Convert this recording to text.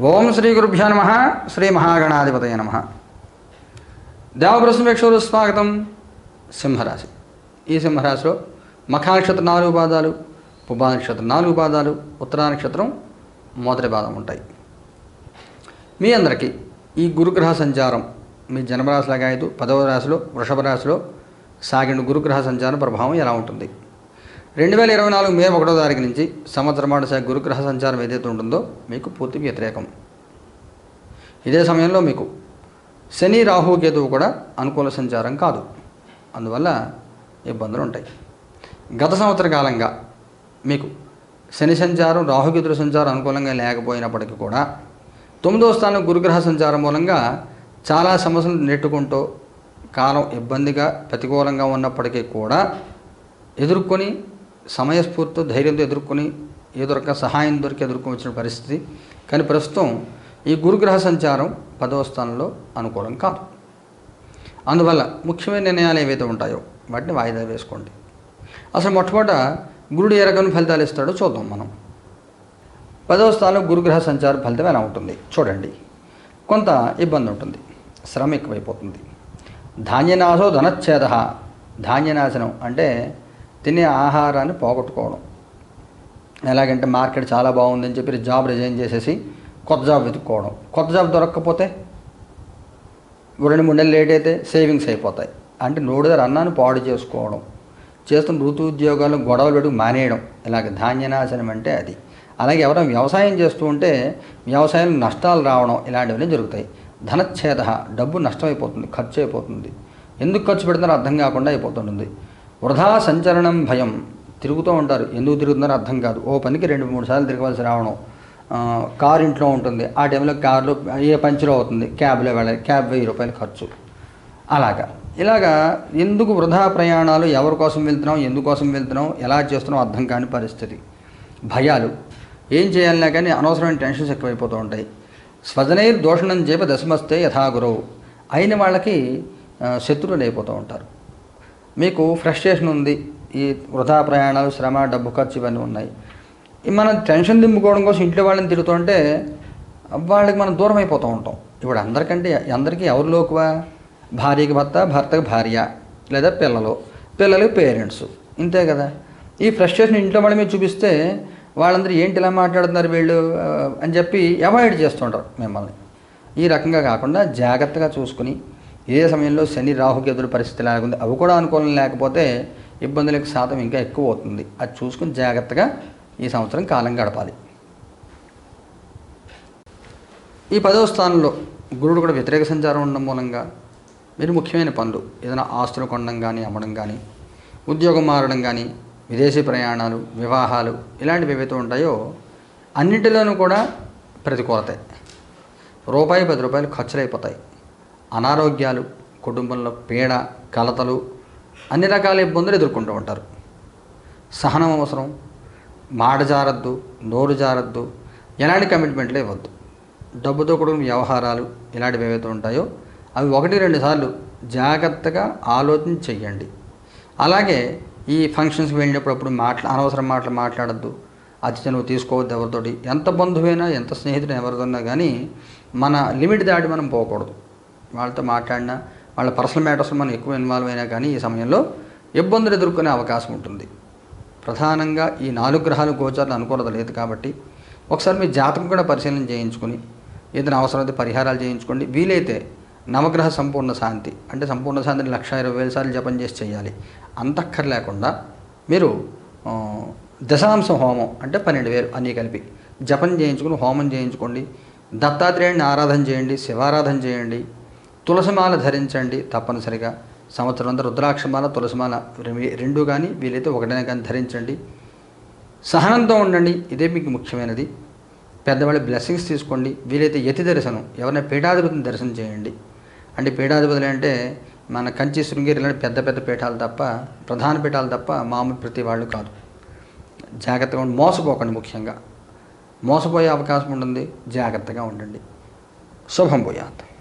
ఓం శ్రీ గురుభ్యో నమ శ్రీ మహాగణాధిపతయ నమ. దేవప్రసమేక్షలు స్వాగతం. సింహరాశి. ఈ సింహరాశిలో మఖానక్షత్రం నాలుగు పాదాలు పుబ్బా నక్షత్రం నాలుగు పాదాలు ఉత్తరా నక్షత్రం మొదటి పాదం ఉంటాయి. మీ అందరికీ ఈ గురుగ్రహ సంచారం మీ జన్మరాశిలాగా ఐదు పదవ రాశిలో వృషభ రాశిలో సాగిన గురుగ్రహ సంచారం ప్రభావం ఎలా ఉంటుంది? రెండు వేల ఇరవై నాలుగు మే ఒకటో తారీఖు నుంచి సంవత్సరం శాఖ గురుగ్రహ సంచారం ఏదైతే ఉంటుందో మీకు పూర్తి వ్యతిరేకం. ఇదే సమయంలో మీకు శని రాహు కేతువు కూడా అనుకూల సంచారం కాదు. అందువల్ల ఇబ్బందులు ఉంటాయి. గత సంవత్సర కాలంగా మీకు శని సంచారం రాహుకేతుల సంచారం అనుకూలంగా లేకపోయినప్పటికీ కూడా తొమ్మిదో స్థానం గురుగ్రహ సంచారం మూలంగా చాలా సమస్యలు నెట్టుకుంటూ కాలం ఇబ్బందిగా ప్రతికూలంగా ఉన్నప్పటికీ కూడా ఎదుర్కొని సమయస్ఫూర్తితో ధైర్యంతో ఎదుర్కొని ఏదో రక సహాయం దొరికి ఎదుర్కొని వచ్చిన పరిస్థితి. కానీ ప్రస్తుతం ఈ గురుగ్రహ సంచారం పదవ స్థానంలో అనుకూలం కాదు. అందువల్ల ముఖ్యమైన నిర్ణయాలు ఏవైతే ఉంటాయో వాటిని వాయిదా వేసుకోండి. అసలు మొట్టమొదట గురుడు ఏ రకమైన ఫలితాలు ఇస్తాడో చూద్దాం మనం. పదవ స్థానంలో గురుగ్రహ సంచార ఫలితం ఎలా ఉంటుంది? చూడండి. కొంత ఇబ్బంది ఉంటుంది. శ్రమ ఎక్కువైపోతుంది. ధాన్యనాశో ధనచ్ఛేద. ధాన్యనాశనం అంటే తినే ఆహారాన్ని పోగొట్టుకోవడం. ఎలాగంటే మార్కెట్ చాలా బాగుందని చెప్పి జాబ్ రిజైన్ చేసేసి కొత్త జాబ్ వెతుక్కోవడం. కొత్త జాబ్ దొరక్కపోతే రెండు మూడు నెలలు లేట్ అయితే సేవింగ్స్ అయిపోతాయి. అంటే నోడుదర అన్నాన్ని పాడు చేసుకోవడం. చేస్తున్న ఋతు ఉద్యోగాలు గొడవలు పెట్టుకు మానేయడం. ఇలాగ ధాన్యనాశనం అంటే అది. అలాగే ఎవరైనా వ్యవసాయం చేస్తూ ఉంటే వ్యవసాయంలో నష్టాలు రావడం ఇలాంటివన్నీ జరుగుతాయి. ధనచ్ఛేద డబ్బు నష్టమైపోతుంది ఖర్చు అయిపోతుంది. ఎందుకు ఖర్చు పెడుతున్నారో అర్థం కాకుండా అయిపోతుంటుంది. వృధా సంచలనం భయం. తిరుగుతూ ఉంటారు. ఎందుకు తిరుగుతున్నారో అర్థం కాదు. ఓ పనికి రెండు మూడు సార్లు తిరగవలసి రావడం కారు ఇంట్లో ఉంటుంది. ఆ టైంలో కారులో ఏ పంచర్ అవుతుంది? క్యాబ్లో వెళ్ళాలి క్యాబ్ వెయ్యి రూపాయలు ఖర్చు. అలాగా. ఇలాగా ఎందుకు వృధా ప్రయాణాలు ఎవరి కోసం వెళ్తున్నాం ఎందుకోసం వెళ్తున్నాం ఎలా చేస్తున్నాం అర్థం కాని పరిస్థితి. భయాలు. ఏం చేయాలన్నా కానీ అనవసరమైన టెన్షన్స్ ఎక్కువైపోతూ ఉంటాయి. స్వజనైర్ దోషణం చేప దశమస్తే యథాగురవు. అయిన వాళ్ళకి శత్రువులు అయిపోతూ ఉంటారు. మీకు ఫ్రస్ట్రేషన్ ఉంది. ఈ వృధా ప్రయాణాలు శ్రమ డబ్బు ఖర్చు ఇవన్నీ ఉన్నాయి. మనం టెన్షన్ దింపుకోవడం కోసం ఇంట్లో వాళ్ళని తిరుగుతుంటే వాళ్ళకి మనం దూరం అయిపోతూ ఉంటాం. ఇప్పుడు అందరికంటే అందరికీ ఎవరు లోకువా? భార్యకి భర్త భర్తకు భార్య లేదా పిల్లలు. పిల్లలకి పేరెంట్స్ ఇంతే కదా. ఈ ఫ్రస్ట్రేషన్ ఇంట్లో వాళ్ళ మీద చూపిస్తే వాళ్ళందరూ ఏంటి ఇలా మాట్లాడుతున్నారు వీళ్ళు అని చెప్పి అవాయిడ్ చేస్తుంటారు మిమ్మల్ని. ఈ రకంగా కాకుండా జాగ్రత్తగా చూసుకుని ఏ సమయంలో శని రాహుకేతుల పరిస్థితి లేకుంది అవి కూడా అనుకూలం లేకపోతే ఇబ్బందులకు శాతం ఇంకా ఎక్కువ అవుతుంది. అది చూసుకుని జాగ్రత్తగా ఈ సంవత్సరం కాలం గడపాలి. ఈ పదవ స్థానంలో గురుడు కూడా వ్యతిరేక సంచారం ఉండడం మూలంగా మీరు ముఖ్యమైన పనులు ఏదైనా ఆస్తులు కొనడం కానీ అమ్మడం కానీ ఉద్యోగం మారడం కానీ విదేశీ ప్రయాణాలు వివాహాలు ఇలాంటివి ఏవైతే ఉంటాయో అన్నింటిలోనూ కూడా ప్రతికూలతాయి రూపాయి పది రూపాయలు ఖర్చులైపోతాయి. అనారోగ్యాలు కుటుంబంలో పీడ కలతలు అన్ని రకాల ఇబ్బందులు ఎదుర్కొంటూ ఉంటారు. సహనం అవసరం మాట జారద్దు నోరు జారద్దు ఎలాంటి కమిట్మెంట్లు ఇవ్వద్దు. డబ్బుతో కూడిన వ్యవహారాలు ఇలాంటివి ఏవైతే ఉంటాయో అవి ఒకటి రెండు సార్లు జాగ్రత్తగా ఆలోచన చెయ్యండి. అలాగే ఈ ఫంక్షన్స్కి వెళ్ళినప్పుడు అప్పుడు మాట్లా అనవసరం మాటలు మాట్లాడద్దు. అతిథి నువ్వు తీసుకోవద్దు ఎవరితోటి. ఎంత బంధువైనా ఎంత స్నేహితుడు ఎవరితోన్నా కానీ మన లిమిట్ దాటి మనం పోకూడదు. వాళ్ళతో మాట్లాడినా వాళ్ళ పర్సనల్ మ్యాటర్స్లో మనం ఎక్కువ ఇన్వాల్వ్ అయినా కానీ ఈ సమయంలో ఇబ్బందులు ఎదుర్కొనే అవకాశం ఉంటుంది. ప్రధానంగా ఈ నాలుగు గ్రహాలు గోచారాలు అనుకూలత లేదు కాబట్టి ఒకసారి మీ జాతకం కూడా పరిశీలన చేయించుకుని ఏదైనా అవసరమైతే పరిహారాలు చేయించుకోండి. వీలైతే నవగ్రహ సంపూర్ణ శాంతి అంటే సంపూర్ణ శాంతిని లక్ష ఇరవై వేల సార్లు జపం చేసి చేయాలి. అంతక్కర్ లేకుండా మీరు దశాంశం దశాంశ హోమం అంటే పన్నెండు వేలు అన్నీ కలిపి జపం చేయించుకుని హోమం చేయించుకోండి. దత్తాత్రేయుడిని ఆరాధన చేయండి శివారాధన చేయండి. తులసిమాల ధరించండి తప్పనిసరిగా. సంవత్సరం అంతా రుద్రాక్షమాల తులసిమాల రెండు కానీ వీలైతే ఒకటైనా కానీ ధరించండి. సహనంతో ఉండండి ఇదే మీకు ముఖ్యమైనది. పెద్దవాళ్ళ బ్లెస్సింగ్స్ తీసుకోండి వీలైతే యతి దర్శనం ఎవరైనా పీఠాధిపతిని దర్శనం చేయండి. అంటే పీఠాధిపతులు అంటే మన కంచి శృంగేరి ఇలాంటి పెద్ద పెద్ద పీఠాలు తప్ప ప్రధాన పీఠాలు తప్ప మామూలు ప్రతి వాళ్ళు కాదు. జాగ్రత్తగా ఉండి మోసపోకండి ముఖ్యంగా. మోసపోయే అవకాశం ఉంటుంది జాగ్రత్తగా ఉండండి. శుభం పోయాత్